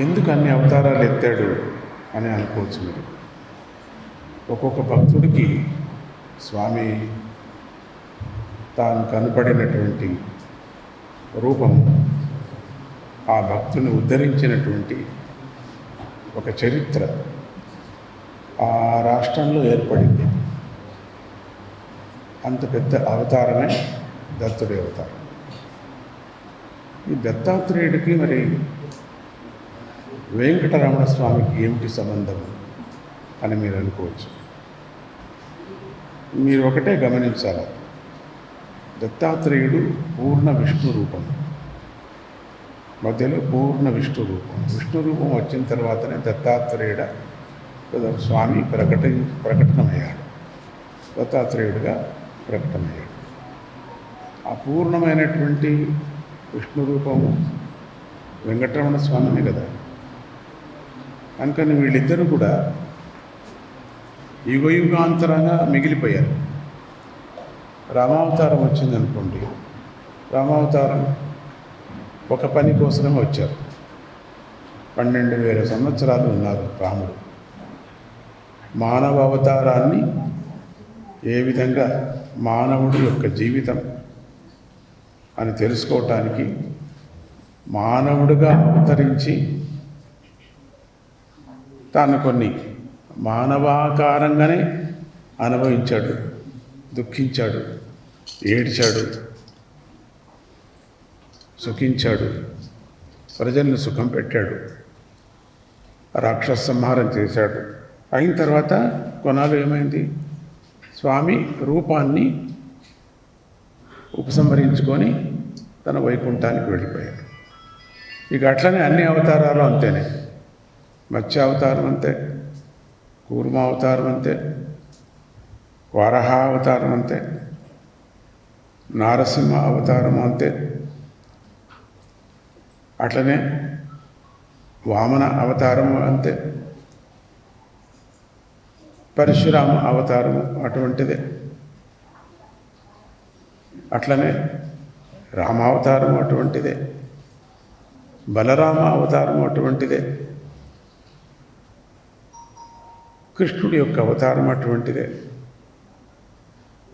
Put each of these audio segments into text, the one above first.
ఎందుకు అన్ని అవతారాలు ఎత్తాడు అని అనుకోవచ్చు మీరు. ఒక్కొక్క భక్తుడికి స్వామి తాను కనపడినటువంటి రూపం ఆ భక్తుని ఉద్ధరించినటువంటి ఒక చరిత్ర ఆ రాష్ట్రంలో ఏర్పడింది. అంత పెద్ద అవతారమే దత్తుడి అవతారం ఈ దత్తాత్రేయుడికి మరి వెంకటరమణ స్వామికి ఏమిటి సంబంధం అని మీరు అనుకోవచ్చు. మీరు ఒకటే గమనించాలి. దత్తాత్రేయుడు పూర్ణ విష్ణు రూపం. మధ్యలో పూర్ణ విష్ణు రూపం. విష్ణు రూపం వచ్చిన తర్వాతనే దత్తాత్రేయుడ స్వామి ప్రకట ప్రకటనమయ్యాడు దత్తాత్రేయుడిగా ప్రకటమయ్యాడు ఆ పూర్ణమైనటువంటి విష్ణు రూపము వెంకటరమణ స్వామినే కదా. అందుకని వీళ్ళిద్దరూ కూడా యుగయుగాంతరంగా మిగిలిపోయారు. రామావతారం వచ్చిందనుకోండి రామావతారం ఒక పని కోసమే వచ్చారు. పన్నెండు వేల సంవత్సరాలు ఉన్నారు రాముడు. మానవ అవతారాన్ని ఏ విధంగా మానవుడి యొక్క జీవితం అని తెలుసుకోవటానికి మానవుడిగా అవతరించి తాను కొన్ని మానవాకారంగానే అనుభవించాడు దుఃఖించాడు ఏడ్చాడు సుఖించాడు ప్రజల్ని సుఖం పెట్టాడు రాక్షస సంహారం చేశాడు. అయిన తర్వాత కొనాలు ఏమైంది? స్వామి రూపాన్ని ఉపసంహరించుకొని తన వైకుంఠానికి వెళ్ళిపోయాడు. ఇక అట్లనే అన్ని అవతారాలు అంతేనే. మత్స్య అవతారం అంతే కూర్మ అవతారం అంతే వరహ అవతారం అంతే నారసింహ అవతారం అంతే. అట్లనే వామన అవతారం అంతే పరశురామ అవతారము అటువంటిదే. అట్లనే రామావతారం అటువంటిదే బలరామ అవతారం అటువంటిదే. కృష్ణుడి యొక్క అవతారం అటువంటిదే.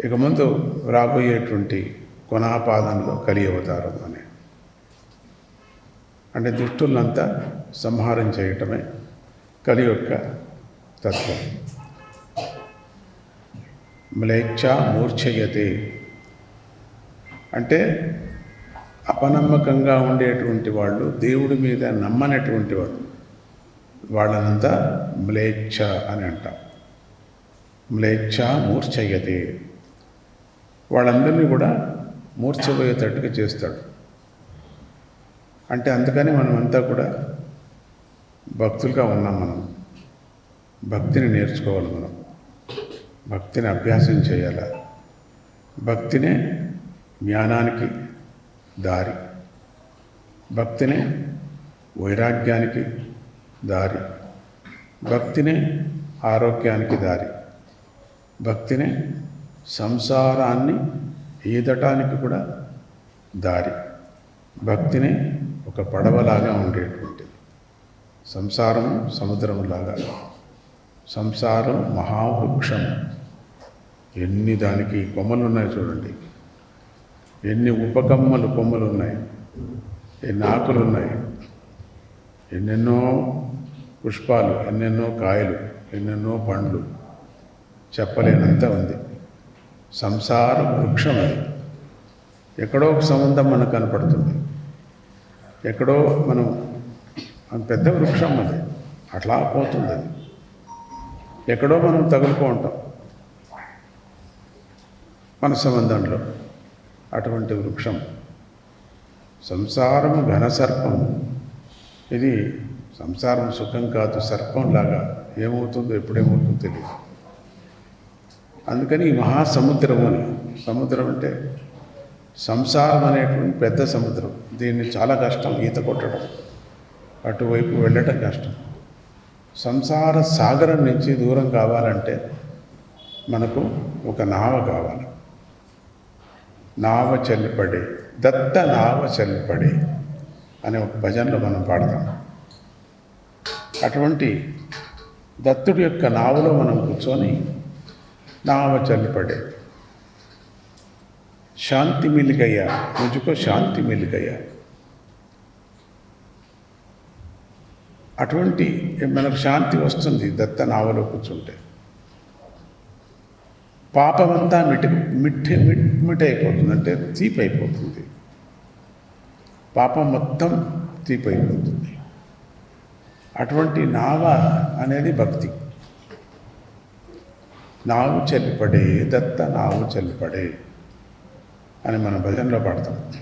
ఇక ముందు రాబోయేటువంటి కొనాపాదంలో కలి అవతారం అనే. అంటే దుష్టులంతా సంహారం చేయటమే కలి యొక్క తత్వం. మ్లేచ్ఛ మూర్ఛయతే. అంటే అపనమ్మకంగా ఉండేటువంటి వాళ్ళు దేవుడి మీద నమ్మనటువంటి వాళ్ళు. వాళ్ళనంతా మ్లేచ్ఛ అని అంటాం. మ్లేచ్ఛ మూర్ఛయతే. వాళ్ళందరినీ కూడా మూర్ఛపోయేటట్టుగా చేస్తాడు. అంటే అందుకని మనం అంతా కూడా భక్తులుగా ఉన్నాం మనం. భక్తిని నేర్చుకోవాలి మనం. భక్తిని అభ్యాసం చేయాలి? భక్తినే జ్ఞానానికి దారి. భక్తినే వైరాగ్యానికి దారి. భక్తినే ఆరోగ్యానికి దారి. భక్తినే సంసారాన్ని ఈదటానికి కూడా దారి. భక్తిని ఒక పడవలాగా ఉండేటువంటిది సంసారం సముద్రంలాగా సంసారం మహావృక్షం. ఎన్ని దానికి కొమ్మలు ఉన్నాయి చూడండి. ఎన్ని ఉపకమ్మలు కొమ్మలు ఉన్నాయి ఎన్ని ఆకులు ఉన్నాయి ఎన్నెన్నో పుష్పాలు ఎన్నెన్నో కాయలు ఎన్నెన్నో పండ్లు. చెప్పలేనంత ఉంది. సంసార వృక్షం అది. ఎక్కడో ఒక సంబంధం మనకు కనపడుతుంది. ఎక్కడో మనం పెద్ద వృక్షం అది. అట్లా పోతుంది అది. ఎక్కడో మనం తగులుకో ఉంటాం. మన సంబంధంలో అటువంటి వృక్షం. సంసారము ఘన ఇది సంసారం సుఖం కాదు సర్పంలాగా ఏమవుతుందో ఎప్పుడేమవుతుందో తెలియదు అందుకని ఈ మహాసముద్రం అని సముద్రం అంటే సంసారం అనేటువంటి పెద్ద సముద్రం. దీన్ని చాలా కష్టం ఈత కొట్టడం అటువైపు వెళ్ళటం కష్టం. సంసార సాగరం నుంచి దూరం కావాలంటే మనకు ఒక నావ కావాలి. నావ చెల్లిపడి దత్త నావ చెల్లిపడి. అనే ఒక భజనలో మనం పాడతాం. అటువంటి దత్తుడి యొక్క నావలో మనం కూర్చొని నావ చల్లిపడే శాంతి మిలిగయ్యా గయా ముజుకో శాంతి మిలిగయ్యా అటువంటి మనకు శాంతి వస్తుంది దత్త నావలో కూర్చుంటే. పాపమంతా మిటి మిట్టి మిట్ అయిపోతుంది అంటే అయిపోతుంది. పాపం మొత్తం తీపైపోతుంది అటువంటి నావ అనేది భక్తి. నావు చెల్లిపడే దత్త నావు చెల్లిపడే అని మన భజనలో పాడతాం.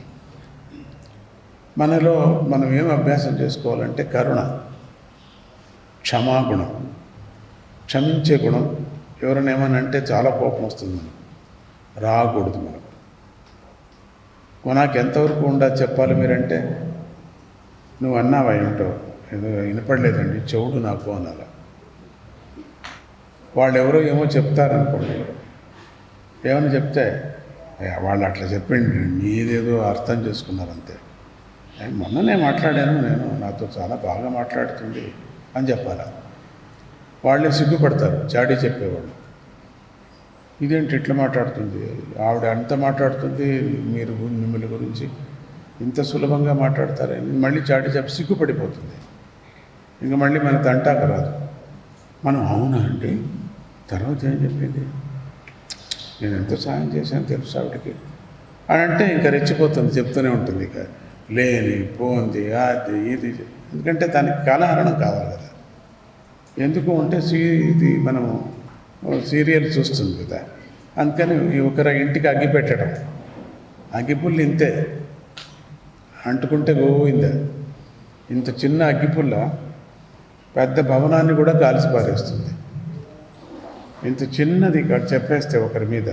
మనలో మనం ఏం అభ్యాసం చేసుకోవాలంటే కరుణ క్షమాగుణం క్షమించే గుణం. ఎవరైనా ఏమని అంటే చాలా కోపం వస్తుంది మనకు. రాకూడదు మనకు. నాకు ఎంతవరకు ఉండా చెప్పాలి మీరంటే? నువ్వు అన్నావా ఏమిటో ఏదో వినపడలేదండి చెవుడు నాకు అనాల. వాళ్ళు ఎవరో ఏమో చెప్తారనుకోండి. ఏమని చెప్తే వాళ్ళు అట్లా చెప్పండి మీదేదో అర్థం చేసుకున్నారు అంతే మొన్ననే మాట్లాడాను నేను నాతో చాలా బాగా మాట్లాడుతుంది అని చెప్పాలా. వాళ్ళే సిగ్గుపడతారు చాడీ చెప్పేవాళ్ళు. ఇదేంటి ఇట్లా మాట్లాడుతుంది? ఆవిడ అంత మాట్లాడుతుంది మీరు మిమ్మల్ని గురించి ఇంత సులభంగా మాట్లాడతారని మళ్ళీ చాటి చెప్పి సిగ్గుపడిపోతుంది. ఇంకా మళ్ళీ మన తంటాక రాదు. మనం అవునా అండి? తర్వాత ఏం చెప్పింది? నేను ఎంత సాయం చేశాను తెలుసు ఆవిడకి. అని అంటే ఇంకా రెచ్చిపోతుంది చెప్తూనే ఉంటుంది ఇక. లేని పోంది అది ఇది. ఎందుకంటే దానికి కాలహరణం కావాలి కదా. ఎందుకు అంటే ఇది మనము సీరియల్ చూస్తుంది కదా. అందుకని ఒకరి ఇంటికి అగ్గి పెట్టడం అగ్గిపుల్లు ఇంతే. అంటుకుంటే గోవిందా. ఇంత చిన్న అగ్గిపుల్ల పెద్ద భవనాన్ని కూడా కాల్చి పారేస్తుంది ఇంత చిన్నది ఇక్కడ చెప్పేస్తే ఒకరి మీద.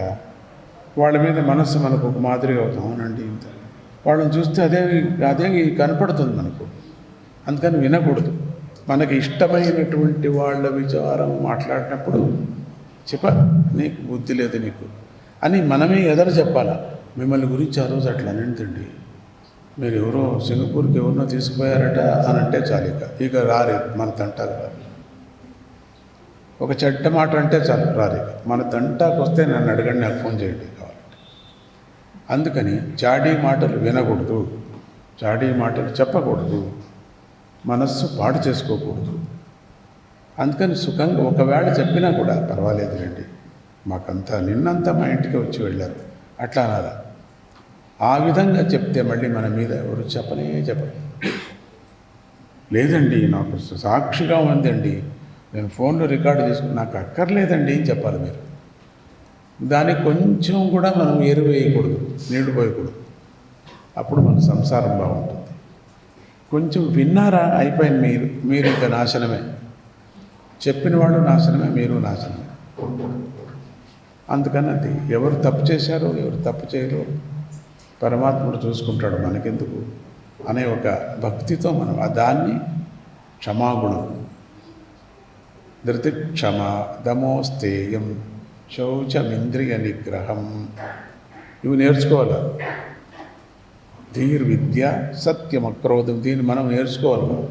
వాళ్ళ మీద మనస్సు మనకు ఒక మాదిరిగా అవుతాం అవునండి ఇంత. వాళ్ళని చూస్తే అదే అదే కనపడుతుంది మనకు. అందుకని వినకూడదు. మనకి ఇష్టమైనటువంటి వాళ్ళ విచారం మాట్లాడినప్పుడు చెప్ప నీకు బుద్ధి లేదు నీకు. అని మనమే ఎదరు చెప్పాలా మిమ్మల్ని గురించి ఆ రోజు అట్లా అనంతండి మీరు ఎవరో సింగపూర్కి ఎవరినో తీసుకుపోయారట అని అంటే చాలు ఇక. ఇక రారే మన తంటాకు రారు ఒక చెడ్డ మాట అంటే చాలు రారు ఇక. మన తంటాకు వస్తే నన్ను అడగండి నాకు ఫోన్ చేయండి కావాలంటే అందుకని చాడీ మాటలు వినకూడదు. చాడీ మాటలు చెప్పకూడదు. మనస్సు పాడు చేసుకోకూడదు. అందుకని సుఖంగా ఒకవేళ చెప్పినా కూడా పర్వాలేదులేండి మాకంతా నిన్నంతా మా ఇంటికి వచ్చి వెళ్ళారు. అట్లా అనాలా? ఆ విధంగా చెప్తే మళ్ళీ మన మీద ఎవరు చెప్పనే చెప్పరు. లేదండి నాకు సాక్షిగా ఉందండి. నేను ఫోన్లో రికార్డు చేసుకుని నాకు అక్కర్లేదండి అని చెప్పాలి మీరు. దానికి కొంచెం కూడా మనం ఎరువేయకూడదు నీళ్ళు పోయకూడదు. అప్పుడు మన సంసారం బాగుంటుంది. కొంచెం విన్నారా? అయిపోయింది మీరు మీరు ఇంకా నాశనమే. చెప్పిన వాళ్ళు నాశనమే మీరు నాశనమే. అందుకని అది ఎవరు తప్పు చేశారో ఎవరు తప్పు చేయరో పరమాత్ముడు చూసుకుంటాడు మనకెందుకు? అనే ఒక భక్తితో మనం దాన్ని క్షమాగుణం. ధృతి క్షమ దమోస్తేయం శౌచమింద్రియ నిగ్రహం. ఇవి నేర్చుకోవాలి? ధీర్ విద్య సత్యం అక్రోధం దీన్ని మనం నేర్చుకోవాలి